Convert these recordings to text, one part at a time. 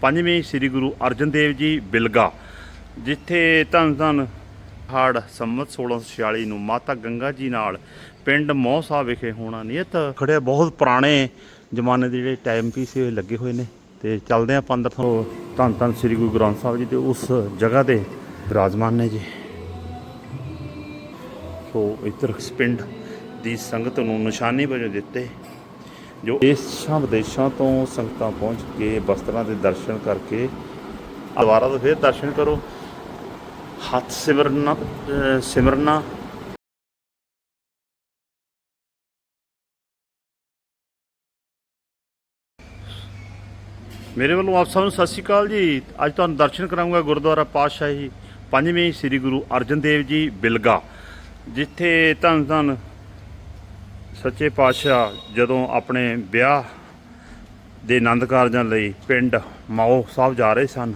ਪੰਜਵੇਂ ਸ੍ਰੀ ਗੁਰੂ ਅਰਜਨ ਦੇਵ ਜੀ ਬਿਲਗਾ, ਜਿੱਥੇ ਧੰਨ ਧੰਨ ਹਾੜ ਸੰਮਤ 1646 ਨੂੰ ਮਾਤਾ ਗੰਗਾ ਜੀ ਨਾਲ ਪਿੰਡ ਮੋਹ ਸਾਹਿਬ ਵਿਖੇ ਹੋਣਾ ਨਿਯਤ ਖੜੇ ਬਹੁਤ ਪੁਰਾਣੇ ਜ਼ਮਾਨੇ ਦੇ ਜਿਹੜੇ ਟਾਈਮ ਪੀਸ ਇਹ ਲੱਗੇ ਹੋਏ ਨੇ ਤੇ ਚੱਲਦੇ ਆਪਾਂ ਅੰਦਰ ਤੋਂ ਧੰਨ ਧੰਨ ਸ੍ਰੀ ਗੁਰੂ ਗ੍ਰੰਥ ਸਾਹਿਬ ਜੀ ਤੇ ਉਸ ਜਗ੍ਹਾ ਤੇ ਵਿਰਾਜਮਾਨ ਨੇ ਜੀ। ਸੋ ਇੱਧਰ ਪਿੰਡ ਦੀ ਸੰਗਤ ਨੂੰ ਨਿਸ਼ਾਨੀ ਵਜੋਂ ਦਿੱਤੇ ਜੋ ਦੇਸ਼ਾਂ ਵਿਦੇਸ਼ਾਂ ਤੋਂ ਸੰਗਤਾਂ ਪਹੁੰਚ ਕੇ ਬਸਤਰਾਂ ਦੇ ਦਰਸ਼ਨ ਕਰਕੇ ਦੁਬਾਰਾ ਤੋਂ ਫਿਰ ਦਰਸ਼ਨ ਕਰੋ। ਹੱਥ ਸਿਮਰਨਾ ਸਿਮਰਨਾ। ਮੇਰੇ ਵੱਲੋਂ ਆਪ ਸਭ ਨੂੰ ਸਤਿ ਸ਼੍ਰੀ ਅਕਾਲ ਜੀ। ਅੱਜ ਤੁਹਾਨੂੰ ਦਰਸ਼ਨ ਕਰਾਉਂਗਾ ਗੁਰਦੁਆਰਾ ਪਾਤਸ਼ਾਹੀ ਪੰਜਵੇਂ ਸ੍ਰੀ ਗੁਰੂ ਅਰਜਨ ਦੇਵ ਜੀ ਬਿਲਗਾ, ਜਿੱਥੇ ਧੰਨ ਧੰਨ ਸੱਚੇ ਪਾਤਸ਼ਾਹ ਜਦੋਂ ਆਪਣੇ ਵਿਆਹ ਦੇ ਆਨੰਦ ਕਾਰਜਾਂ ਲਈ ਪਿੰਡ ਮਾਓ ਸਾਹਿਬ ਜਾ ਰਹੇ ਸਨ,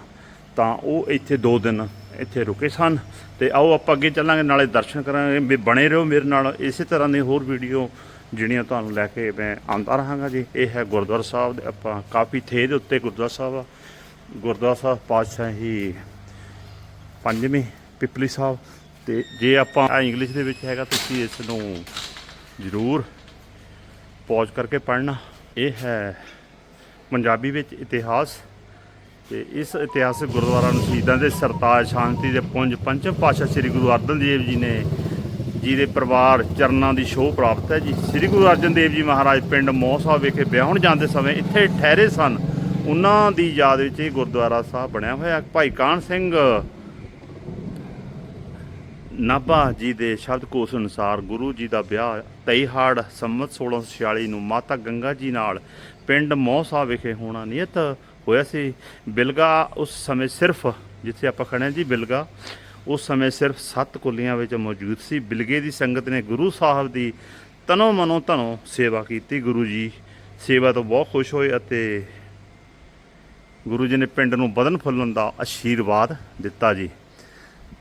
ਤਾਂ ਉਹ ਇੱਥੇ 2 ਦਿਨ ਇੱਥੇ ਰੁਕੇ ਸਨ। ਤੇ ਆਓ ਆਪਾਂ ਅੱਗੇ ਚੱਲਾਂਗੇ, ਨਾਲੇ ਦਰਸ਼ਨ ਕਰਾਂਗੇ। ਵੀ ਬਣੇ ਰਹੋ ਮੇਰੇ ਨਾਲ। ਇਸੇ ਤਰ੍ਹਾਂ ਦੀ ਹੋਰ ਵੀਡੀਓ ਜਿਹੜੀਆਂ ਤੁਹਾਨੂੰ ਲੈ ਕੇ ਮੈਂ ਆਉਂਦਾ ਰਹਾਂਗਾ ਜੀ। ਇਹ ਹੈ ਗੁਰਦੁਆਰਾ ਸਾਹਿਬ ਦੇ, ਆਪਾਂ ਕਾਫੀ ਥੇ ਦੇ ਉੱਤੇ ਗੁਰਦੁਆਰਾ ਸਾਹਿਬ ਆ। ਗੁਰਦੁਆਰਾ ਸਾਹਿਬ ਪਾਤਸ਼ਾਹੀ ਪੰਜਵੇਂ ਪਿਪਲੀ ਸਾਹਿਬ। ਤੇ ਜੇ ਆਪਾਂ ਇੰਗਲਿਸ਼ ਦੇ ਵਿੱਚ ਹੈਗਾ, ਤੁਸੀਂ ਇਸ ਨੂੰ ਜ਼ਰੂਰ। ਪੌਜ਼ ਕਰਕੇ ਪੜ੍ਹਨਾ, ਇਹ ਹੈ ਪੰਜਾਬੀ ਵਿੱਚ ਇਤਿਹਾਸ ਤੇ ਇਸ ਇਤਿਹਾਸਕ ਗੁਰਦੁਆਰਾ ਨੂੰ ਸ਼ਹੀਦਾਂ ਦੇ ਸਰਤਾਜ, ਸ਼ਾਂਤੀ ਦੇ ਪੁੰਜ ਪੰਚਮ ਪਾਤਸ਼ਾਹ ਸ੍ਰੀ ਗੁਰੂ ਅਰਜਨ ਦੇਵ ਜੀ ਨੇ ਜੀ ਦੇ ਪਰਿਵਾਰ ਚਰਨਾਂ ਦੀ ਸ਼ੋਅ ਪ੍ਰਾਪਤ ਹੈ ਜੀ। ਸ੍ਰੀ ਗੁਰੂ ਅਰਜਨ ਦੇਵ ਜੀ ਮਹਾਰਾਜ ਪਿੰਡ ਮੋਹ ਵਿਖੇ ਵਿਆਹਣ ਜਾਂਦੇ ਸਮੇਂ ਇੱਥੇ ਠਹਿਰੇ ਸਨ। ਉਹਨਾਂ ਦੀ ਯਾਦ ਵਿੱਚ ਇਹ ਗੁਰਦੁਆਰਾ ਸਾਹਿਬ ਬਣਿਆ ਹੋਇਆ। ਭਾਈ ਕਾਨ ਸਿੰਘ ਨਾਭਾ ਜੀ ਦੇ ਸ਼ਬਦਕੋਸ਼ ਅਨੁਸਾਰ ਗੁਰੂ ਜੀ ਦਾ ਵਿਆਹ ਤਈਹਾੜ ਸੰਮਤ 1646 ਨੂੰ ਮਾਤਾ ਗੰਗਾ ਜੀ ਨਾਲ ਪਿੰਡ ਮੋਹ ਵਿਖੇ ਹੋਣਾ ਨਿਯਤ ਹੋਇਆ ਸੀ। ਬਿਲਗਾ ਉਸ ਸਮੇਂ ਸਿਰਫ, ਜਿੱਥੇ ਆਪਾਂ ਖੜੇ ਹਾਂ ਜੀ ਬਿਲਗਾ, ਉਸ ਸਮੇਂ ਸਿਰਫ ਸੱਤ ਕੁੱਲੀਆਂ ਵਿੱਚ ਮੌਜੂਦ ਸੀ। ਬਿਲਗੇ ਦੀ ਸੰਗਤ ਨੇ ਗੁਰੂ ਸਾਹਿਬ ਦੀ ਤਨੋ ਮਨੋ ਧਨੋ ਸੇਵਾ ਕੀਤੀ। ਗੁਰੂ ਜੀ ਸੇਵਾ ਤੋਂ ਬਹੁਤ ਖੁਸ਼ ਹੋਏ ਅਤੇ ਗੁਰੂ ਜੀ ਨੇ ਪਿੰਡ ਨੂੰ ਵਧਨ ਫੁੱਲਣ ਦਾ ਆਸ਼ੀਰਵਾਦ ਦਿੱਤਾ ਜੀ।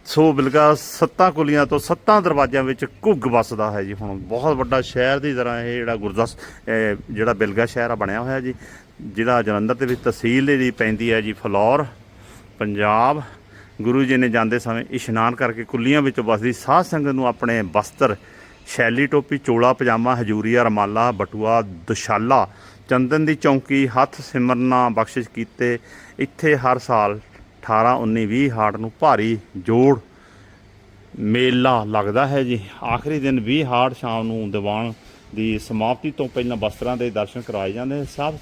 ਸੋ ਬਿਲਗਾ ਸੱਤਾਂ ਕੁਲੀਆਂ ਤੋਂ ਸੱਤਾਂ ਦਰਵਾਜ਼ਿਆਂ ਵਿੱਚ ਘੁੱਗ ਵੱਸਦਾ ਹੈ ਜੀ ਹੁਣ। ਬਹੁਤ ਵੱਡਾ ਸ਼ਹਿਰ ਦੀ ਤਰ੍ਹਾਂ ਇਹ ਜਿਹੜਾ ਗੁਰਦਾਸ ਜਿਹੜਾ ਬਿਲਗਾ ਸ਼ਹਿਰ ਆ, ਬਣਿਆ ਹੋਇਆ ਜੀ। ਜਿਹੜਾ ਜਲੰਧਰ ਦੇ ਵਿੱਚ ਤਹਿਸੀਲ ਦੇ ਪੈਂਦੀ ਹੈ ਜੀ ਫਲੌਰ, ਪੰਜਾਬ। ਗੁਰੂ ਜੀ ਨੇ ਜਾਂਦੇ ਸਮੇਂ ਇਸ਼ਨਾਨ ਕਰਕੇ ਕੁੱਲੀਆਂ ਵਿੱਚ ਵਸਦੀ ਸਾਧ ਸੰਗਤ ਨੂੰ ਆਪਣੇ ਵਸਤਰ ਸ਼ੈਲੀ ਟੋਪੀ, ਚੋਲਾ, ਪਜਾਮਾ, ਹਜੂਰੀਆ, ਰਮਾਲਾ, ਬਟੂਆ, ਦੁਸ਼ਾਲਾ, ਚੰਦਨ ਦੀ ਚੌਂਕੀ, ਹੱਥ ਸਿਮਰਨਾ ਬਖਸ਼ਿਸ਼ ਕੀਤੇ। ਇੱਥੇ ਹਰ ਸਾਲ 18 19 20 ਹਾੜ ਨੂੰ ਭਾਰੀ ਜੋੜ ਮੇਲਾ ਲੱਗਦਾ ਹੈ ਜੀ। ਆਖਰੀ ਦਿਨ 20 ਹਾੜ ਸ਼ਾਮ ਨੂੰ ਦੀਵਾਨ ਦੀ ਸਮਾਪਤੀ ਤੋਂ ਪਹਿਲਾਂ ਬਸਤਰਾਂ ਦੇ ਦਰਸ਼ਨ ਕਰਾਏ ਜਾਂਦੇ ਸਭ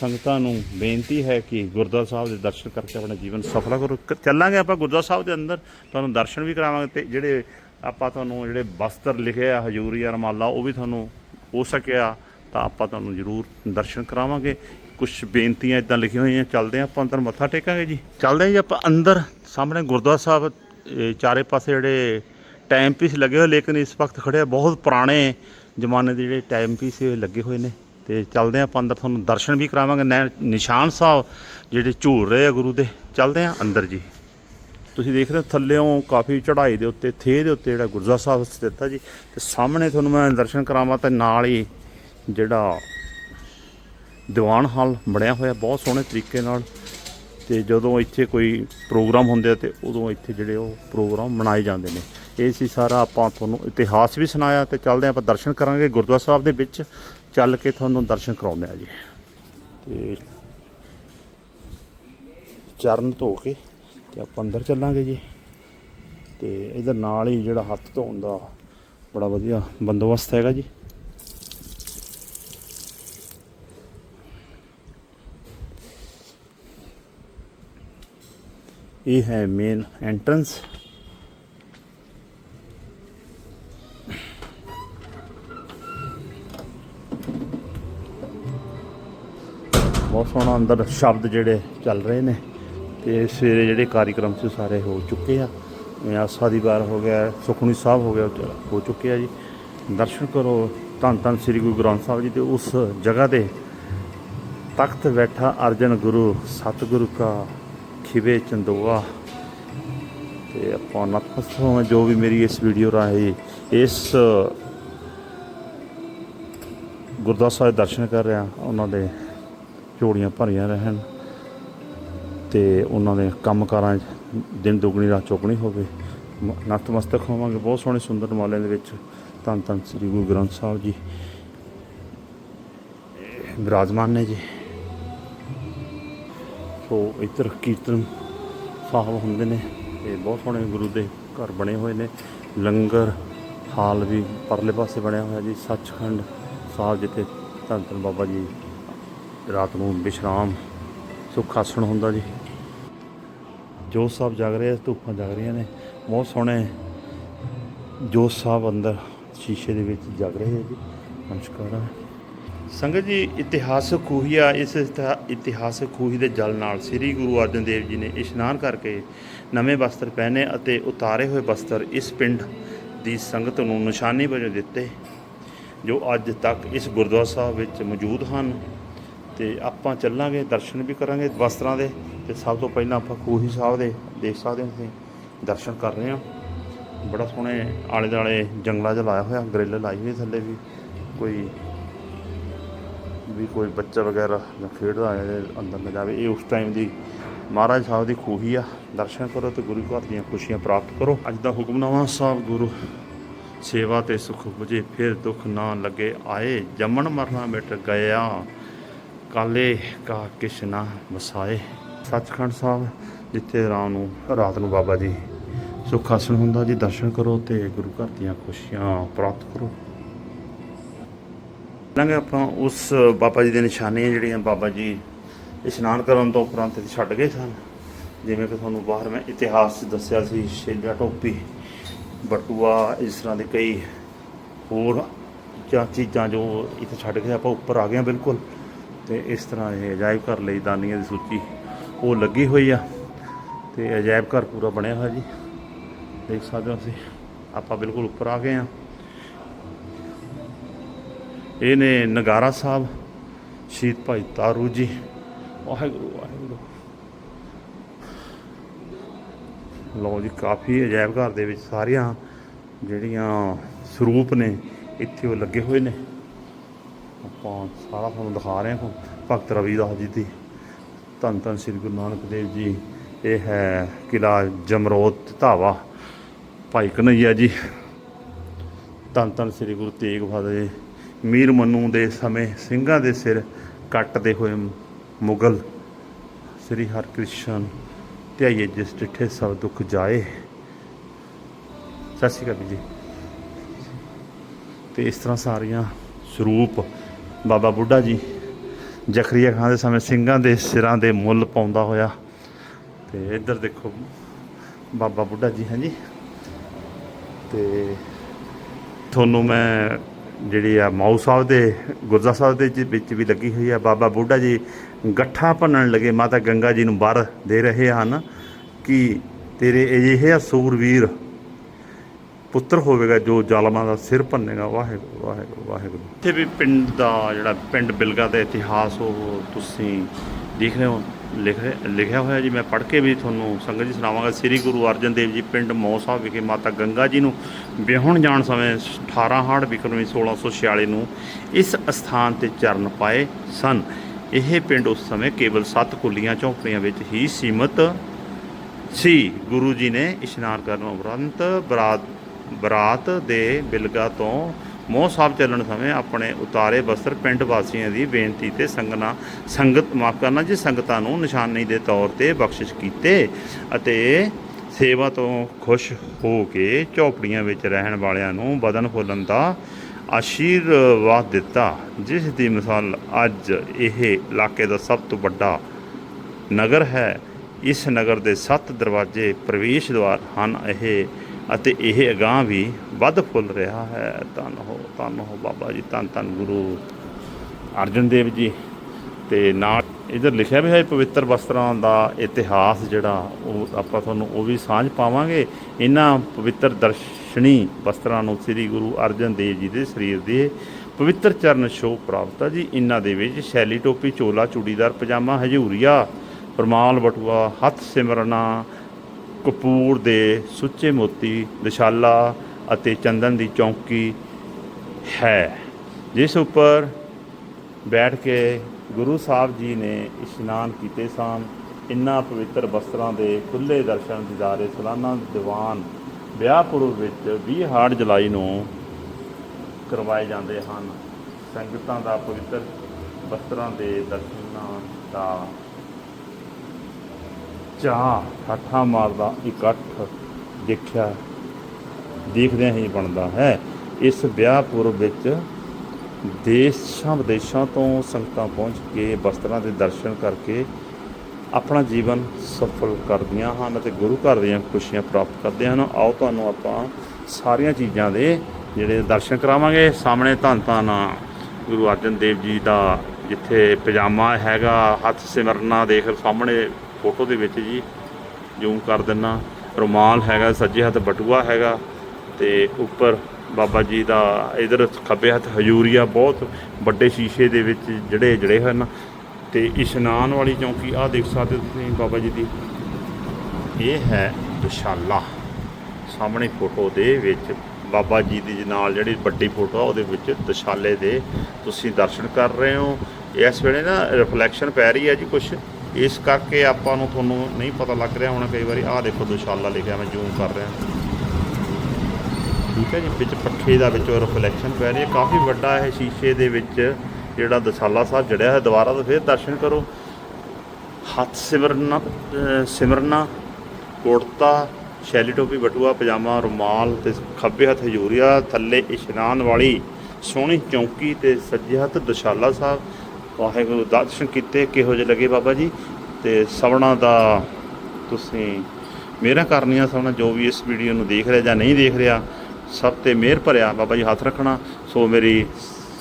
ਸੰਗਤਾਂ ਨੂੰ ਬੇਨਤੀ ਹੈ ਕਿ ਗੁਰਦੁਆਰਾ ਸਾਹਿਬ ਦੇ ਦਰਸ਼ਨ ਕਰਕੇ ਆਪਣਾ ਜੀਵਨ ਸਫਲ ਕਰੋ। ਚੱਲਾਂਗੇ ਆਪਾਂ ਗੁਰਦੁਆਰਾ ਸਾਹਿਬ ਦੇ ਅੰਦਰ, ਤੁਹਾਨੂੰ ਦਰਸ਼ਨ ਵੀ ਕਰਾਵਾਂਗੇ ਤੇ ਜਿਹੜੇ ਆਪਾਂ ਤੁਹਾਨੂੰ ਜਿਹੜੇ ਬਸਤਰ ਲਿਖੇ ਆ ਹਜੂਰੀ ਆ ਰਮਾਲਾ, ਉਹ ਵੀ ਤੁਹਾਨੂੰ ਹੋ ਸਕਿਆ ਤਾਂ ਆਪਾਂ ਤੁਹਾਨੂੰ ਜ਼ਰੂਰ ਦਰਸ਼ਨ ਕਰਾਵਾਂਗੇ। ਕੁਝ ਬੇਨਤੀਆਂ ਇਦਾਂ ਲਿਖੀਆਂ ਹੋਈਆਂ ਚੱਲਦੇ ਆਪਾਂ ਅੰਦਰ ਮੱਥਾ ਟੇਕਾਂਗੇ ਜੀ? ਚੱਲਦੇ ਹਾਂ ਜੀ ਆਪਾਂ ਅੰਦਰ ਸਾਹਮਣੇ ਗੁਰਦੁਆਰਾ ਸਾਹਿਬ ਚਾਰੇ ਪਾਸੇ ਜਿਹੜੇ ਟਾਈਮ ਪੀਸ ਲੱਗੇ ਹੋਏ ਲੇਕਿਨ ਇਸ ਵਕਤ ਖੜੇ ਆ ਬਹੁਤ ਪੁਰਾਣੇ ਜ਼ਮਾਨੇ ਦੇ ਜਿਹੜੇ ਟਾਈਮ ਪੀਸ ਲੱਗੇ ਹੋਏ ਨੇ। ਤੇ ਚੱਲਦੇ ਆਪਾਂ ਅੰਦਰ ਤੁਹਾਨੂੰ ਦਰਸ਼ਨ ਵੀ ਕਰਾਵਾਂਗੇ। ਨਿਸ਼ਾਨ ਸਾਹਿਬ ਜਿਹੜੇ ਝੂਲ ਰਹੇ ਆ ਗੁਰੂ ਦੇ ਚੱਲਦੇ ਹਾਂ ਅੰਦਰ ਜੀ। ਤੁਸੀਂ ਦੇਖ ਰਹੇ ਹੋ ਥੱਲਿਓਂ ਕਾਫੀ ਚੜ੍ਹਾਈ ਦੇ ਉੱਤੇ ਥੇ ਦੇ ਉੱਤੇ ਜਿਹੜਾ ਗੁਰਦੁਆਰਾ ਸਾਹਿਬ ਸਥਿਤ ਹੈ ਜੀ। ਤੇ ਸਾਹਮਣੇ ਤੁਹਾਨੂੰ ਮੈਂ ਦਰਸ਼ਨ ਕਰਾਵਾਂ ਤੇ ਨਾਲ ਹੀ ਜਿਹੜਾ ਦੀਵਾਨ ਹਾਲ ਬਣਿਆ ਹੋਇਆ, ਬਹੁਤ ਸੋਹਣੇ ਤਰੀਕੇ ਨਾਲ। ਤੇ ਜਦੋਂ ਇੱਥੇ ਕੋਈ ਪ੍ਰੋਗਰਾਮ ਹੁੰਦੇ ਆ ਤੇ ਉਦੋਂ ਇੱਥੇ ਜਿਹੜੇ ਉਹ ਪ੍ਰੋਗਰਾਮ ਮਨਾਏ ਜਾਂਦੇ ਨੇ। ਇਹ ਸੀ ਸਾਰਾ ਆਪਾਂ ਤੁਹਾਨੂੰ ਇਤਿਹਾਸ ਵੀ ਸੁਣਾਇਆ ਤੇ ਚੱਲਦੇ ਹਾਂ ਆਪਾਂ ਦਰਸ਼ਨ ਕਰਾਂਗੇ। ਗੁਰਦੁਆਰਾ ਸਾਹਿਬ ਦੇ ਵਿੱਚ ਚੱਲ ਕੇ ਤੁਹਾਨੂੰ ਦਰਸ਼ਨ ਕਰਾਉਂਦੇ ਆ ਜੀ। ਤੇ ਚਰਨ ਧੋ ਕੇ ਤੇ ਆਪਾਂ ਅੰਦਰ ਚੱਲਾਂਗੇ ਜੀ। ਤੇ ਇਹਦੇ ਨਾਲ ਹੀ ਜਿਹੜਾ ਹੱਥ ਧੋਣ ਦਾ ਬੜਾ ਵਧੀਆ ਬੰਦੋਬਸਤ ਹੈਗਾ ਜੀ। ਇਹ ਹੈ ਮੇਨ ਐਂਟਰੈਂਸ ਬਹੁਤ ਸੋਹਣਾ ਅੰਦਰ ਸ਼ਬਦ ਜਿਹੜੇ ਚੱਲ ਰਹੇ ਨੇ ਤੇ ਸਵੇਰੇ ਜਿਹੜੇ ਕਾਰਿਕ੍ਰਮ ਸੀ ਉਹ ਸਾਰੇ ਹੋ ਚੁੱਕੇ ਆ। ਜਿਵੇਂ ਆਸਾ ਦੀ ਵਾਰ ਹੋ ਗਿਆ, ਸੁਖਮਨੀ ਸਾਹਿਬ ਹੋ ਗਿਆ, ਉਹ ਚ- ਹੋ ਚੁੱਕੇ ਆ ਜੀ। ਦਰਸ਼ਨ ਕਰੋ, ਧੰਨ ਧੰਨ ਸ੍ਰੀ ਗੁਰੂ ਗ੍ਰੰਥ ਸਾਹਿਬ ਜੀ ਤੇ ਉਸ ਜਗ੍ਹਾ ਤੇ ਤਖਤ ਬੈਠਾ ਅਰਜਨ ਗੁਰੂ, ਸਤਿਗੁਰੂ ਕਾ ਖਿਵੇ ਚੰਦੋਆ। ਤੇ ਆਪਾਂ ਨਤਮਸਤਕ ਹਾਂ ਜੋ ਵੀ ਮੇਰੀ ਇਸ ਵੀਡੀਓ ਰਾਹੀਂ ਇਸ ਗੁਰਦੁਆਰਾ ਸਾਹਿਬ ਦਰਸ਼ਨ ਕਰ ਰਿਹਾ, ਉਹਨਾਂ ਦੇ ਝੋਲੀਆਂ ਭਰੀਆਂ ਰਹਿਣ ਤੇ ਉਹਨਾਂ ਦੇ ਕੰਮਕਾਰਾਂ 'ਚ ਦਿਨ ਦੁਗਣੀ, ਰਾਤ ਚੌਗਣੀ ਹੋਵੇ। ਨਤਮਸਤਕ ਹੋਵਾਂਗੇ। ਬਹੁਤ ਸੋਹਣੇ ਸੁੰਦਰ ਮਾਲਿਆਂ ਦੇ ਵਿੱਚ ਧੰਨ ਧੰਨ ਸ੍ਰੀ ਗੁਰੂ ਗ੍ਰੰਥ ਸਾਹਿਬ ਜੀ। ਵਿਰਾਜਮਾਨ ਨੇ ਜੀ। ਸੋ ਇੱਧਰ ਕੀਰਤਨ ਸਾਹਿਬ ਹੁੰਦੇ ਨੇ ਤੇ ਬਹੁਤ ਸੋਹਣੇ ਗੁਰੂ ਦੇ ਘਰ ਬਣੇ ਹੋਏ ਨੇ। ਲੰਗਰ, ਹਾਲ ਵੀ ਪਰਲੇ ਪਾਸੇ ਬਣਿਆ ਹੋਇਆ ਜੀ, ਸੱਚਖੰਡ ਸਾਹਿਬ ਜਿੱਥੇ ਧੰਨ ਧੰਨ ਬਾਬਾ ਜੀ ਰਾਤ ਨੂੰ ਵਿਸ਼ਰਾਮ, ਸੁੱਖ ਆਸਣ ਹੁੰਦਾ ਜੀ। ਜੋਤ ਸਾਹਿਬ ਜਗ ਰਹੇ ਧੂਪਾਂ ਜਗ ਰਹੀਆਂ ਨੇ। ਬਹੁਤ ਸੋਹਣੇ ਜੋਤ ਸਾਹਿਬ ਅੰਦਰ ਸ਼ੀਸ਼ੇ ਦੇ ਵਿੱਚ ਜਗ ਰਹੇ ਹੈ ਜੀ। ਨਮਸਕਾਰ। ਸੰਗਤ ਜੀ, ਇਤਿਹਾਸਕ ਖੂਹੀ ਆ, ਇਸ ਇਤਿਹਾ- ਇਤਿਹਾਸਕ ਖੂਹੀ ਦੇ ਜਲ ਨਾਲ ਸ੍ਰੀ ਗੁਰੂ ਅਰਜਨ ਦੇਵ ਜੀ ਨੇ ਇਸ਼ਨਾਨ ਕਰਕੇ ਨਵੇਂ ਵਸਤਰ ਪਹਿਨੇ ਅਤੇ ਉਤਾਰੇ ਹੋਏ ਵਸਤਰ ਇਸ ਪਿੰਡ ਦੀ ਸੰਗਤ ਨੂੰ ਨਿਸ਼ਾਨੀ ਵਜੋਂ ਦਿੱਤੇ, ਜੋ ਅੱਜ ਤੱਕ ਇਸ ਗੁਰਦੁਆਰਾ ਸਾਹਿਬ ਵਿੱਚ ਮੌਜੂਦ ਹਨ। ਤੇ ਆਪਾਂ ਚੱਲਾਂਗੇ, ਦਰਸ਼ਨ ਵੀ ਕਰਾਂਗੇ ਵਸਤਰਾਂ ਦੇ, ਤੇ ਸਭ ਤੋਂ ਪਹਿਲਾਂ ਆਪਾਂ ਖੂਹੀ ਸਾਹਿਬ ਦੇ ਦੇਖ ਸਕਦੇ ਹੋ, ਤੁਸੀਂ ਦਰਸ਼ਨ ਕਰ ਰਹੇ ਹਾਂ। ਬੜਾ ਸੋਹਣੇ ਆਲੇ ਦੁਆਲੇ ਜੰਗਲਾ ਜਿਹਾ ਲਾਇਆ ਹੋਇਆ, ਗ੍ਰਿਲ ਲਾਈ ਹੋਈ ਥੱਲੇ ਵੀ, ਕੋਈ ਵੀ ਕੋਈ ਬੱਚਾ ਵਗੈਰਾ ਜਾਂ ਖੇਡਦਾ ਹੈ ਅੰਦਰ ਨਾ ਜਾਵੇ, ਇਹ ਉਸ ਟਾਈਮ ਦੀ ਮਹਾਰਾਜ ਸਾਹਿਬ ਦੀ ਖੂਹੀ ਆ। ਦਰਸ਼ਨ ਕਰੋ ਤੇ ਗੁਰੂ ਘਰ ਦੀਆਂ ਖੁਸ਼ੀਆਂ ਪ੍ਰਾਪਤ ਕਰੋ। ਅੱਜ ਦਾ ਹੁਕਮਨਾਮਾ ਸਾਹਿਬ ਗੁਰੂ ਸੇਵਾ ਤੇ ਸੁਖ ਬੁਝੇ ਫਿਰ ਦੁੱਖ ਨਾ ਲੱਗੇ ਆਏ, ਜੰਮਣ ਮਰਨਾ ਮਿਟ ਗਿਆ। ਕਾਲੇ ਕਾ ਕਿਛ ਨਾ ਵਸਾਏ। ਸੱਚਖੰਡ ਸਾਹਿਬ, ਜਿੱਥੇ ਰਾਤ ਨੂੰ ਰਾਤ ਨੂੰ ਬਾਬਾ ਜੀ ਸੁੱਖ ਆਸਣ ਹੁੰਦਾ, ਜੀ ਦਰਸ਼ਨ ਕਰੋ ਤੇ ਗੁਰੂ ਘਰ ਦੀਆਂ ਖੁਸ਼ੀਆਂ ਪ੍ਰਾਪਤ ਕਰੋ। ਲਾਂਗੇ ਆਪਾਂ ਉਸ ਬਾਬਾ ਜੀ ਦੀਆਂ ਨਿਸ਼ਾਨੀਆਂ ਜਿਹੜੀਆਂ ਬਾਬਾ ਜੀ ਇਸ਼ਨਾਨ ਕਰਨ ਤੋਂ ਉਪਰੰਤ ਛੱਡ ਗਏ ਸਨ। ਜਿਵੇਂ ਕਿ ਤੁਹਾਨੂੰ ਬਾਹਰ ਮੈਂ ਇਤਿਹਾਸ 'ਚ ਦੱਸਿਆ ਸੀ ਛੇਜਾ ਟੋਪੀ, ਬਟੂਆ, ਇਸ ਤਰ੍ਹਾਂ ਦੇ ਕਈ ਹੋਰ ਚਾ ਚੀਜ਼ਾਂ ਜੋ ਇੱਥੇ ਛੱਡ ਕੇ ਆਪਾਂ ਉੱਪਰ ਆ ਗਏ ਹਾਂ ਬਿਲਕੁਲ। ਤੇ ਇਸ ਤਰ੍ਹਾਂ ਇਹ ਅਜਾਇਬ ਘਰ ਲਈ ਦਾਨੀਆਂ ਦੀ ਸੂਚੀ ਉਹ ਲੱਗੀ ਹੋਈ ਆ। ਤੇ ਅਜਾਇਬ ਘਰ ਪੂਰਾ ਬਣਿਆ ਹੋਇਆ ਜੀ। ਦੇਖ ਸਕਦੇ ਹੋ ਤੁਸੀਂ, ਆਪਾਂ ਬਿਲਕੁਲ ਉੱਪਰ ਆ ਗਏ ਹਾਂ। ਇਹ ਨੇ ਨਗਾਰਾ ਸਾਹਿਬ, ਸ਼ਹੀਦ ਭਾਈ ਤਾਰੂ ਜੀ। ਵਾਹਿਗੁਰੂ ਵਾਹਿਗੁਰੂ। ਲਓ ਜੀ, ਕਾਫੀ ਅਜਾਇਬ ਘਰ ਦੇ ਵਿੱਚ ਸਾਰੀਆਂ ਜਿਹੜੀਆਂ ਸਰੂਪ ਨੇ, ਇੱਥੇ ਉਹ ਲੱਗੇ ਹੋਏ ਨੇ। ਆਪਾਂ ਸਾਰਾ ਤੁਹਾਨੂੰ ਦਿਖਾ ਰਹੇ ਹਾਂ ਭਗਤ ਰਵੀਦਾਸ ਜੀ ਦੀ। ਧੰਨ ਧੰਨ ਸ੍ਰੀ ਗੁਰੂ ਨਾਨਕ ਦੇਵ ਜੀ। ਇਹ ਹੈ ਕਿਲਾ ਜਮਰੋਤ ਧਾਵਾ, ਭਾਈ ਕਨਈਆ ਜੀ। ਧੰਨ ਧੰਨ ਸ੍ਰੀ ਗੁਰੂ ਤੇਗ ਬਹਾਦਰ ਜੀ। ਮੀਰ ਮਨੂ ਦੇ ਸਮੇਂ ਸਿੰਘਾਂ ਦੇ ਸਿਰ ਕੱਟਦੇ ਹੋਏ ਮੁਗਲ ਸ੍ਰੀ ਹਰਕ੍ਰਿਸ਼ਨ ਧਿਆਈਏ ਜਿਸ ਡਿਠੇ ਸਭ ਦੁੱਖ ਜਾਏ। ਸਤਿ ਸ਼੍ਰੀ ਅਕਾਲ ਜੀ। ਤੇ ਇਸ ਤਰ੍ਹਾਂ ਸਾਰੀਆਂ ਸਰੂਪ ਬਾਬਾ ਬੁੱਢਾ ਜੀ ਜ਼ਖਰੀਆ ਖਾਨ ਦੇ ਸਮੇਂ ਸਿੰਘਾਂ ਦੇ ਸਿਰਾਂ ਦੇ ਮੁੱਲ ਪਾਉਂਦਾ ਹੋਇਆ। ਤੇ ਇੱਧਰ ਦੇਖੋ ਬਾਬਾ ਬੁੱਢਾ ਜੀ ਹਾਂਜੀ ਤੇ ਤੁਹਾਨੂੰ ਮੈਂ ਜਿਹੜੀ ਆ ਮਾਊ ਸਾਹਿਬ ਦੇ ਗੁਰਦਾ ਸਾਹਿਬ ਦੇ ਜੀ ਵਿੱਚ ਵੀ ਲੱਗੀ ਹੋਈ ਆ। ਬਾਬਾ ਬੁੱਢਾ ਜੀ ਗੱਠਾ ਭੰਨਣ ਲੱਗੇ, ਮਾਤਾ ਗੰਗਾ ਜੀ ਨੂੰ ਵਰ ਦੇ ਰਹੇ ਹਨ ਕਿ ਤੇਰੇ ਅਜਿਹੇ ਆ ਸੂਰਵੀਰ ਪੁੱਤਰ ਹੋਵੇਗਾ ਜੋ ਜ਼ਾਲਮਾਂ ਦਾ ਸਿਰ ਭੰਨੇਗਾ। ਵਾਹਿਗੁਰੂ ਵਾਹਿਗੁਰੂ ਵਾਹਿਗੁਰੂ। ਇੱਥੇ ਵੀ ਪਿੰਡ ਦਾ ਜਿਹੜਾ ਪਿੰਡ ਬਿਲਗਾ ਦਾ ਇਤਿਹਾਸ ਉਹ ਤੁਸੀਂ ਦੇਖ ਰਹੇ ਹੋ। ਲਿਖ ਲਿਖਿਆ ਹੋਇਆ ਜੀ, ਮੈਂ ਪੜ੍ਹ ਕੇ ਵੀ ਤੁਹਾਨੂੰ ਸੰਗਤ ਜੀ ਸੁਣਾਵਾਂਗਾ। ਸ੍ਰੀ ਗੁਰੂ ਅਰਜਨ ਦੇਵ ਜੀ ਪਿੰਡ ਮੌ ਸਾਹਿਬ ਵਿਖੇ ਮਾਤਾ ਗੰਗਾ ਜੀ ਨੂੰ ਵਿਆਹਣ ਜਾਣ ਸਮੇਂ 18 ਹਾੜ ਵਿਕਰਮੀ 1646 ਨੂੰ ਇਸ ਅਸਥਾਨ ਤੇ ਚਰਨ ਪਾਏ ਸਨ। ਇਹ ਪਿੰਡ ਉਸ ਸਮੇਂ ਕੇਵਲ 7 ਕੁੱਲੀਆਂ ਝੌਂਪੜੀਆਂ ਵਿੱਚ ਹੀ ਸੀਮਤ ਸੀ। ਗੁਰੂ ਜੀ ਨੇ ਇਸ਼ਨਾਨ ਕਰਨ ਉਪਰੰਤ ਬਰਾਤ ਬਰਾਤ ਦੇ ਬਿਲਗਾ ਤੋਂ ਮੋਹ ਸਾਹਿਬ ਚੱਲਣ ਸਮੇਂ ਆਪਣੇ ਉਤਾਰੇ ਬਸਤਰ ਪਿੰਡ ਵਾਸੀਆਂ ਦੀ ਬੇਨਤੀ ਤੇ ਸੰਗਨਾ ਸੰਗਤ ਮਾਫ ਕਰਨਾ ਜੀ, ਸੰਗਤਾਂ ਨੂੰ ਨਿਸ਼ਾਨੀ ਦੇ ਤੌਰ ਤੇ ਬਖਸ਼ਿਸ਼ ਕੀਤੇ ਅਤੇ ਸੇਵਾ ਤੋਂ ਖੁਸ਼ ਹੋ ਕੇ ਝੌਪੜੀਆਂ ਵਿੱਚ ਰਹਿਣ ਵਾਲਿਆਂ ਨੂੰ ਬਦਨ ਫੁੱਲਣ ਦਾ ਆਸ਼ੀਰਵਾਦ ਦਿੱਤਾ, ਜਿਸ ਦੀ ਮਿਸਾਲ ਅੱਜ ਇਹ ਇਲਾਕੇ ਦਾ ਸਭ ਤੋਂ ਵੱਡਾ ਨਗਰ ਹੈ। ਇਸ ਨਗਰ ਦੇ ਸੱਤ ਦਰਵਾਜ਼ੇ ਪ੍ਰਵੇਸ਼ ਦੁਆਰ ਹਨ। ਇਹ ਅਤੇ ਇਹ ਅਗਾਂਹ ਵੀ ਵੱਧ ਫੁੱਲ ਰਿਹਾ ਹੈ। ਧੰਨ ਹੋ ਧੰਨ ਹੋ ਬਾਬਾ ਜੀ, ਧੰਨ ਧੰਨ ਗੁਰੂ ਅਰਜਨ ਦੇਵ ਜੀ। ਤੇ ਨਾਲ ਇਧਰ ਲਿਖਿਆ ਵੀ ਹੈ, ਪਵਿੱਤਰ ਵਸਤਰਾਂ ਦਾ ਇਤਿਹਾਸ ਜਿਹੜਾ ਉਹ ਆਪਾਂ ਤੁਹਾਨੂੰ ਉਹ ਵੀ ਸਾਂਝ ਪਾਵਾਂਗੇ। ਇਹਨਾਂ ਪਵਿੱਤਰ ਦਰਸ਼ਨੀ ਵਸਤਰਾਂ ਨੂੰ ਸ੍ਰੀ ਗੁਰੂ ਅਰਜਨ ਦੇਵ ਜੀ ਦੇ ਸਰੀਰ ਦੇ ਪਵਿੱਤਰ ਚਰਨ ਸ਼ੋਭ ਪ੍ਰਾਪਤ ਆ ਜੀ। ਇਹਨਾਂ ਦੇ ਵਿੱਚ ਸ਼ੈਲੀ ਟੋਪੀ, ਚੋਲਾ, ਚੂੜੀਦਾਰ, ਪਜਾਮਾ, ਹਜੂਰੀਆ ਪਰਮਾਲ ਬਟੂਆ, ਹੱਥ ਸਿਮਰਨਾ ਕਪੂਰ ਦੇ ਸੁੱਚੇ ਮੋਤੀ ਵਿਸ਼ਾਲਾ ਅਤੇ ਚੰਦਨ ਦੀ ਚੌਂਕੀ ਹੈ, ਜਿਸ ਉੱਪਰ ਬੈਠ ਕੇ ਗੁਰੂ ਸਾਹਿਬ ਜੀ ਨੇ ਇਸ਼ਨਾਨ ਕੀਤੇ ਸਨ ਇਨ੍ਹਾਂ ਪਵਿੱਤਰ ਵਸਤਰਾਂ ਦੇ ਖੁੱਲੇ ਦਰਸ਼ਨ ਦਿਦਾਰੇ ਸਲਾਨਾ ਦੀਵਾਨ ਵਿਆਹ ਪੁਰਬ ਵਿੱਚ 20 ਹਾੜ ਜੁਲਾਈ ਨੂੰ ਕਰਵਾਏ ਜਾਂਦੇ ਹਨ। ਸੰਗਤਾਂ ਦਾ ਪਵਿੱਤਰ ਵਸਤਰਾਂ ਦੇ ਦਰਸ਼ਨਾਂ ਦਾ ਚਾਹ ਠਾਠਾ ਮਾਰਦਾ ਇਕੱਠ ਦੇਖਿਆ, ਦੇਖਦਿਆਂ ਹੀ ਬਣਦਾ ਹੈ। ਇਸ ਵਿਆਹ ਪੁਰਬ ਵਿੱਚ ਦੇਸ਼ਾਂ ਵਿਦੇਸ਼ਾਂ ਤੋਂ ਸੰਗਤਾਂ ਪਹੁੰਚ ਕੇ ਵਸਤਰਾਂ ਦੇ ਦਰਸ਼ਨ ਕਰਕੇ ਆਪਣਾ ਜੀਵਨ ਸਫਲ ਕਰਦੀਆਂ ਹਨ ਅਤੇ ਗੁਰੂ ਘਰ ਦੀਆਂ ਖੁਸ਼ੀਆਂ ਪ੍ਰਾਪਤ ਕਰਦੇ ਹਨ। ਆਓ ਤੁਹਾਨੂੰ ਆਪਾਂ ਸਾਰੀਆਂ ਚੀਜ਼ਾਂ ਦੇ ਜਿਹੜੇ ਦਰਸ਼ਨ ਕਰਾਵਾਂਗੇ। ਸਾਹਮਣੇ ਧੰਨ ਧੰਨ ਗੁਰੂ ਅਰਜਨ ਦੇਵ ਜੀ ਦਾ ਜਿੱਥੇ ਪਜਾਮਾ ਹੈਗਾ, ਹੱਥ ਸਿਮਰਨਾ ਦੇਖ ਸਾਹਮਣੇ ਫੋਟੋ ਦੇ ਵਿੱਚ ਜੀ, ਜ਼ੂਮ ਕਰ ਦਿੰਨਾ। ਰੁਮਾਲ ਹੈਗਾ, ਸੱਜੇ ਹੱਥ ਬਟੂਆ ਹੈਗਾ ਤੇ ਉੱਪਰ ਬਾਬਾ ਜੀ ਦਾ ਇਧਰ ਖੱਬੇ ਹੱਥ ਹਜੂਰੀਆ, ਬਹੁਤ ਵੱਡੇ ਸ਼ੀਸ਼ੇ ਦੇ ਵਿੱਚ ਜਿਹੜੇ ਜੜੇ ਹਨ ਤੇ ਇਸ਼ਨਾਨ ਵਾਲੀ ਚੌਂਕੀ, ਆਹ ਦੇਖ ਸਕਦੇ ਹੋ ਤੁਸੀਂ ਬਾਬਾ ਜੀ ਦੀ। ਇਹ ਹੈ ਦੁਸ਼ਾਲਾ ਸਾਹਮਣੇ ਫੋਟੋ ਦੇ ਵਿੱਚ ਬਾਬਾ ਜੀ ਦੀ ਨਾਲ ਜਿਹੜੀ ਵੱਡੀ ਫੋਟੋ ਆ, ਉਹਦੇ ਵਿੱਚ ਦੁਸ਼ਾਲੇ ਦੇ ਤੁਸੀਂ ਦਰਸ਼ਨ ਕਰ ਰਹੇ ਹੋ। ਇਸ ਵੇਲੇ ਨਾ ਰਿਫਲੈਕਸ਼ਨ ਪੈ ਰਹੀ ਹੈ ਜੀ ਕੁਝ ਇਸ ਕਰਕੇ ਆਪਾਂ ਨੂੰ ਤੁਹਾਨੂੰ ਨਹੀਂ ਪਤਾ ਲੱਗ ਰਿਹਾ ਹੋਣਾ, ਕਈ ਵਾਰੀ ਆਹ ਦੇਖੋ ਦੁਸ਼ਾਲਾ ਲਿਖਿਆ, ਮੈਂ ਜ਼ੂਮ ਕਰ ਰਿਹਾ। ਠੀਕ ਹੈ ਜੀ, ਵਿੱਚ ਪੱਖੇ ਦਾ ਵਿੱਚ ਰਿਫਲੈਕਸ਼ਨ ਪੈ ਰਹੀ ਹੈ। ਕਾਫੀ ਵੱਡਾ ਇਹ ਸ਼ੀਸ਼ੇ ਦੇ ਵਿੱਚ ਜਿਹੜਾ ਦਸਾਲਾ ਸਾਹਿਬ ਜੜਿਆ ਹੈ ਦੁਬਾਰਾ ਤੋਂ ਫਿਰ ਦਰਸ਼ਨ ਕਰੋ। ਹੱਥ ਸਿਮਰਨਾ ਸਿਮਰਨਾ, ਕੁੜਤਾ, ਸ਼ੈਲੀ ਟੋਪੀ, ਬਟੂਆ, ਪਜਾਮਾ, ਰੁਮਾਲ ਤੇ ਖੱਬੇ ਹੱਥ ਹਜੂਰੀਆ, ਥੱਲੇ ਇਸ਼ਨਾਨ ਵਾਲੀ ਸੋਹਣੀ ਚੌਂਕੀ ਤੇ ਸੱਜੇ ਹੱਥ ਦਸ਼ਾਲਾ ਸਾਹਿਬ। ਵਾਹਿਗੁਰੂ ਦਰਸ਼ਨ ਕੀਤੇ, ਕਿਹੋ ਜਿਹੇ ਲੱਗੇ ਬਾਬਾ ਜੀ? ਤੇ ਸਵਣਾ ਦਾ ਤੁਸੀਂ ਮੇਰਾ ਕਰਨੀਆਂ ਸਵਣਾ ਜੋ ਵੀ ਇਸ ਵੀਡੀਓ ਨੂੰ ਦੇਖ ਰਿਹਾ ਜਾਂ ਨਹੀਂ ਦੇਖ ਰਿਹਾ, ਸਭ ਤੇ ਮਿਹਰ ਭਰਿਆ ਬਾਬਾ ਜੀ ਹੱਥ ਰੱਖਣਾ। ਸੋ ਮੇਰੀ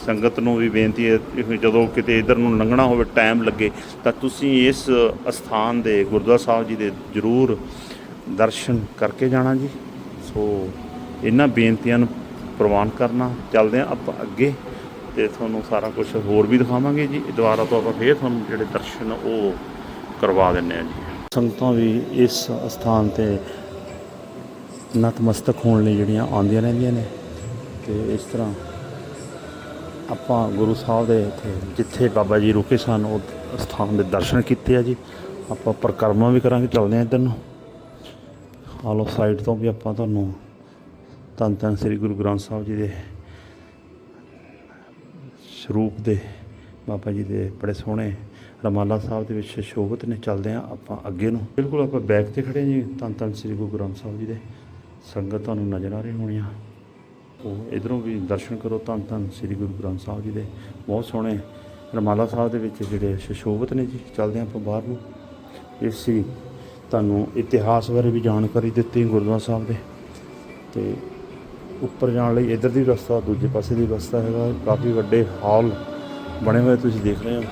ਸੰਗਤ ਨੂੰ ਵੀ ਬੇਨਤੀ ਹੈ ਜਦੋਂ ਕਿਤੇ ਇਧਰ ਨੂੰ ਲੰਘਣਾ ਹੋਵੇ ਟਾਈਮ ਲੱਗੇ, ਤਾਂ ਤੁਸੀਂ ਇਸ ਅਸਥਾਨ ਦੇ ਗੁਰਦੁਆਰਾ ਸਾਹਿਬ ਜੀ ਦੇ ਜ਼ਰੂਰ ਦਰਸ਼ਨ ਕਰਕੇ ਜਾਣਾ ਜੀ। ਸੋ ਇਹਨਾਂ ਬੇਨਤੀਆਂ ਨੂੰ ਪ੍ਰਵਾਨ ਕਰਨਾ। ਚੱਲਦੇ ਹਾਂ ਆਪਾਂ ਅੱਗੇ। ਤੇ ਤੁਹਾਨੂੰ ਸਾਰਾ ਕੁਝ ਹੋਰ ਵੀ ਦਿਖਾਵਾਂਗੇ ਜੀ। ਦੁਬਾਰਾ ਤੋਂ ਆਪਾਂ ਫੇਰ ਤੁਹਾਨੂੰ ਜਿਹੜੇ ਦਰਸ਼ਨ ਉਹ ਕਰਵਾ ਦਿੰਨੇ ਆ ਜੀ। ਸੰਗਤਾਂ ਵੀ ਇਸ ਸਥਾਨ ਤੇ ਨਤਮਸਤਕ ਹੋਣ ਲਈ ਜਿਹੜੀਆਂ ਆਉਂਦੀਆਂ ਰਹਿੰਦੀਆਂ ਨੇ ਤੇ ਇਸ ਤਰ੍ਹਾਂ ਆਪਾਂ ਗੁਰੂ ਸਾਹਿਬ ਦੇ ਇੱਥੇ ਜਿੱਥੇ ਬਾਬਾ ਜੀ ਰੁਕੇ ਸਨ, ਉਹ ਸਥਾਨ ਦੇ ਦਰਸ਼ਨ ਕੀਤੇ ਆ ਜੀ। ਆਪਾਂ ਪਰਿਕਰਮਾ ਵੀ ਕਰਾਂਗੇ, ਚੱਲਦੇ ਆ ਇੱਧਰ ਨੂੰ। ਹਾਲੋ ਸਾਈਡ ਤੋਂ ਵੀ ਆਪਾਂ ਤੁਹਾਨੂੰ ਧੰਨ ਧੰਨ ਸ੍ਰੀ ਗੁਰੂ ਗ੍ਰੰਥ ਸਾਹਿਬ ਜੀ ਦੇ ਸਰੂਪ ਦੇ ਬਾਬਾ ਜੀ ਦੇ ਬੜੇ ਸੋਹਣੇ ਰਮਾਲਾ ਸਾਹਿਬ ਦੇ ਵਿੱਚ ਸ਼ੋਭਤ ਨੇ, ਚੱਲਦੇ ਆ ਆਪਾਂ ਅੱਗੇ ਨੂੰ। ਬਿਲਕੁਲ ਆਪਾਂ ਬੈਕ ਤੇ ਖੜੇ ਜੀ ਧੰਨ ਧੰਨ ਸ੍ਰੀ ਗੁਰੂ ਗ੍ਰੰਥ ਸਾਹਿਬ ਜੀ ਦੇ ਸੰਗਤ ਤੁਹਾਨੂੰ ਨਜ਼ਰ ਆ ਰਹੀ ਹੋਣੀ ਆ ਉਹ ਇਧਰੋਂ ਵੀ ਦਰਸ਼ਨ ਕਰੋ ਧੰਨ ਧੰਨ ਸ੍ਰੀ ਗੁਰੂ ਗ੍ਰੰਥ ਸਾਹਿਬ ਜੀ ਦੇ ਬਹੁਤ ਸੋਹਣੇ ਰਮਾਲਾ ਸਾਹਿਬ ਦੇ ਵਿੱਚ ਜਿਹੜੇ ਸ਼ਸ਼ੋਭਤ ਨੇ ਜੀ, ਚੱਲਦੇ ਹਾਂ ਆਪਾਂ ਬਾਹਰ ਨੂੰ। ਇਸ ਸੀ ਤੁਹਾਨੂੰ ਇਤਿਹਾਸ ਬਾਰੇ ਵੀ ਜਾਣਕਾਰੀ ਦਿੱਤੀ ਗੁਰਦੁਆਰਾ ਸਾਹਿਬ ਦੇ। ਤੇ ਉੱਪਰ ਜਾਣ ਲਈ ਇਧਰ ਦੀ ਰਸਤਾ, ਦੂਜੇ ਪਾਸੇ ਦੀ ਰਸਤਾ ਹੈਗਾ। ਕਾਫੀ ਵੱਡੇ ਹਾਲ ਬਣੇ ਹੋਏ ਤੁਸੀਂ ਦੇਖ ਰਹੇ ਹੋ।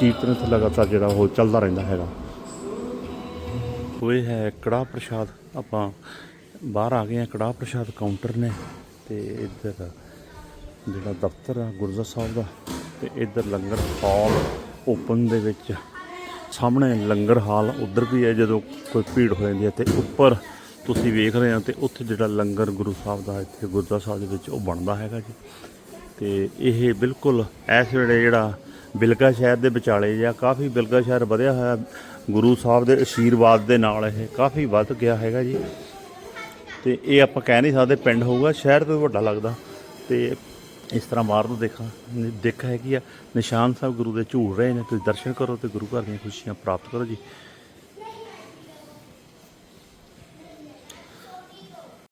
ਕੀਰਤਨ ਇੱਥੇ ਲਗਾਤਾਰ ਜਿਹੜਾ ਉਹ ਚੱਲਦਾ ਰਹਿੰਦਾ ਹੈਗਾ। ਉਹ ਇਹ ਹੈ ਕੜਾਹ ਪ੍ਰਸ਼ਾਦ। ਆਪਾਂ ਬਾਹਰ ਆ ਗਏ ਆ ਕੜਾਹ ਪ੍ਰਸ਼ਾਦ ਕਾਊਂਟਰ ਨੇ ਤੇ ਇੱਧਰ ਜਿਹੜਾ ਦਫ਼ਤਰ ਆ, ਗੁਰਦੁਆਰਾ ਸਾਹਿਬ ਦਾ, ਤੇ ਇੱਧਰ ਲੰਗਰ ਹਾਲ ਓਪਨ ਦੇ ਵਿੱਚ ਸਾਹਮਣੇ ਲੰਗਰ ਹਾਲ ਉਧਰ ਵੀ ਹੈ। ਜਦੋਂ ਕੋਈ ਭੀੜ ਹੋ ਜਾਂਦੀ ਹੈ ਤੇ ਉੱਪਰ ਤੁਸੀਂ ਵੇਖ ਰਹੇ ਹੋ ਤੇ ਉੱਥੇ ਜਿਹੜਾ ਲੰਗਰ ਗੁਰੂ ਸਾਹਿਬ ਦਾ ਇੱਥੇ ਗੁਰਦੁਆਰਾ ਸਾਹਿਬ ਦੇ ਵਿੱਚ ਉਹ ਬਣਦਾ ਹੈਗਾ ਜੀ। ਤੇ ਇਹ ਬਿਲਕੁਲ ਇਸ ਵੇਲੇ ਜਿਹੜਾ ਬਿਲਗਾ ਸ਼ਹਿਰ ਦੇ ਵਿਚਾਲੇ ਜਾਂ ਕਾਫੀ ਬਿਲਗਾ ਸ਼ਹਿਰ ਵਧਿਆ ਹੋਇਆ। ਗੁਰੂ ਸਾਹਿਬ ਦੇ ਆਸ਼ੀਰਵਾਦ ਦੇ ਨਾਲ ਇਹ ਕਾਫੀ ਵੱਧ ਗਿਆ ਹੈਗਾ ਜੀ। ਤੇ ਇਹ ਆਪਾਂ ਕਹਿ ਨਹੀਂ ਸਕਦੇ ਪਿੰਡ ਹੋਊਗਾ, ਸ਼ਹਿਰ ਤੋਂ ਵੀ ਵੱਡਾ ਲੱਗਦਾ। ਤੇ ਇਸ ਤਰ੍ਹਾਂ ਬਾਹਰ ਨੂੰ ਦੇਖਾਂ ਦੇਖ ਹੈਗੀ ਆ, ਨਿਸ਼ਾਨ ਸਾਹਿਬ ਗੁਰੂ ਦੇ ਝੂਲ ਰਹੇ ਨੇ, ਤੁਸੀਂ ਦਰਸ਼ਨ ਕਰੋ ਤੇ ਗੁਰੂ ਘਰ ਦੀਆਂ ਖੁਸ਼ੀਆਂ ਪ੍ਰਾਪਤ ਕਰੋ ਜੀ।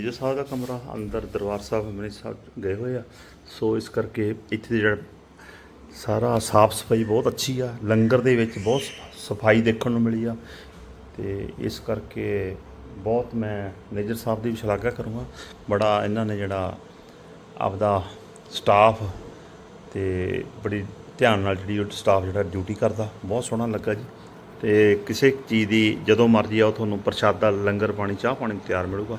ਜੀ ਸਾਹਿਬ ਦਾ ਕਮਰਾ ਅੰਦਰ ਦਰਬਾਰ ਸਾਹਿਬ ਹਮਰੇ ਸਾਹਿਬ ਗਏ ਹੋਏ ਆ। ਸੋ ਇਸ ਕਰਕੇ ਇੱਥੇ ਦੇ ਜਿਹੜਾ ਸਾਰਾ ਸਾਫ਼ ਸਫ਼ਾਈ ਬਹੁਤ ਅੱਛੀ ਆ। ਲੰਗਰ ਦੇ ਵਿੱਚ ਬਹੁਤ ਸਫ਼ਾਈ ਦੇਖਣ ਨੂੰ ਮਿਲੀ ਆ। ਤੇ ਇਸ ਕਰਕੇ ਬਹੁਤ ਮੈਂ ਮੇਜਰ ਸਾਹਿਬ ਦੀ ਵੀ ਸ਼ਲਾਘਾ ਕਰੂੰਗਾ। ਬੜਾ ਇਹਨਾਂ ਨੇ ਜਿਹੜਾ ਆਪਦਾ ਸਟਾਫ ਤੇ ਬੜੀ ਧਿਆਨ ਨਾਲ ਜਿਹੜੀ ਉਹ ਸਟਾਫ ਜਿਹੜਾ ਡਿਊਟੀ ਕਰਦਾ, ਬਹੁਤ ਸੋਹਣਾ ਲੱਗਾ ਜੀ। ਤੇ ਕਿਸੇ ਚੀਜ਼ ਦੀ ਜਦੋਂ ਮਰਜ਼ੀ ਆਓ, ਤੁਹਾਨੂੰ ਪ੍ਰਸ਼ਾਦਾ, ਲੰਗਰ ਪਾਣੀ, ਚਾਹ ਪਾਣੀ ਤਿਆਰ ਮਿਲੂਗਾ।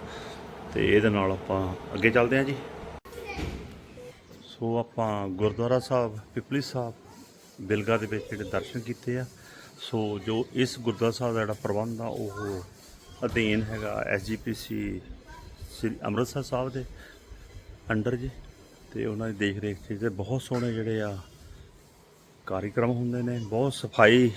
ਤੇ ਇਹਦੇ ਨਾਲ ਆਪਾਂ ਅੱਗੇ ਚੱਲਦੇ ਹਾਂ ਜੀ। ਸੋ ਆਪਾਂ ਗੁਰਦੁਆਰਾ ਸਾਹਿਬ, ਪਿਪਲੀ ਸਾਹਿਬ, ਬਿਲਗਾ ਦੇ ਵਿੱਚ ਜਿਹੜੇ ਦਰਸ਼ਨ ਕੀਤੇ ਆ। ਸੋ ਜੋ ਇਸ ਗੁਰਦੁਆਰਾ ਸਾਹਿਬ ਦਾ ਜਿਹੜਾ ਪ੍ਰਬੰਧ ਆ, ਉਹ ਅਧੀਨ ਹੈਗਾ ਐਸਜੀਪੀਸੀ ਸ੍ਰੀ ਅੰਮ੍ਰਿਤਸਰ ਸਾਹਿਬ ਦੇ ਅੰਡਰ ਜੀ। ਤੇ ਉਹਨਾਂ ਦੀ ਦੇਖ ਰੇਖ 'ਚ ਤੇ ਬਹੁਤ ਸੋਹਣੇ ਜਿਹੜੇ ਆ ਕਾਰਿਕ੍ਰਮ ਹੁੰਦੇ ਨੇ, ਬਹੁਤ ਸਫ਼ਾਈ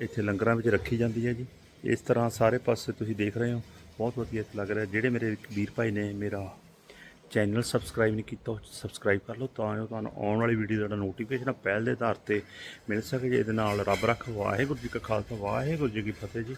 ਇੱਥੇ ਲੰਗਰਾਂ ਵਿੱਚ ਰੱਖੀ ਜਾਂਦੀ ਹੈ ਜੀ। ਇਸ ਤਰ੍ਹਾਂ ਸਾਰੇ ਪਾਸੇ ਤੁਸੀਂ ਦੇਖ ਰਹੇ ਹੋ। ਬਹੁਤ ਵਧੀਆ ਲੱਗ ਰਿਹਾ। ਜਿਹੜੇ ਮੇਰੇ ਵੀਰ ਭਾਈ ਨੇ ਮੇਰਾ ਚੈਨਲ ਸਬਸਕ੍ਰਾਈਬ ਨਹੀਂ ਕੀਤਾ ਸਬਸਕ੍ਰਾਈਬ ਕਰ ਲਓ ਤਾਂ ਜੋ ਤੁਹਾਨੂੰ ਆਉਣ ਵਾਲੀ ਵੀਡੀਓ ਦਾ ਨੋਟੀਫਿਕੇਸ਼ਨ ਪਹਿਲ ਦੇ ਆਧਾਰ ਤੇ ਮਿਲ ਸਕੇ ਜੀ ਇਹਦੇ ਨਾਲ ਰੱਬ ਰੱਖ। ਵਾਹਿਗੁਰੂ ਜੀ ਕਾ ਖਾਲਸਾ, ਵਾਹਿਗੁਰੂ ਜੀ ਕੀ ਫਤਿਹ ਜੀ।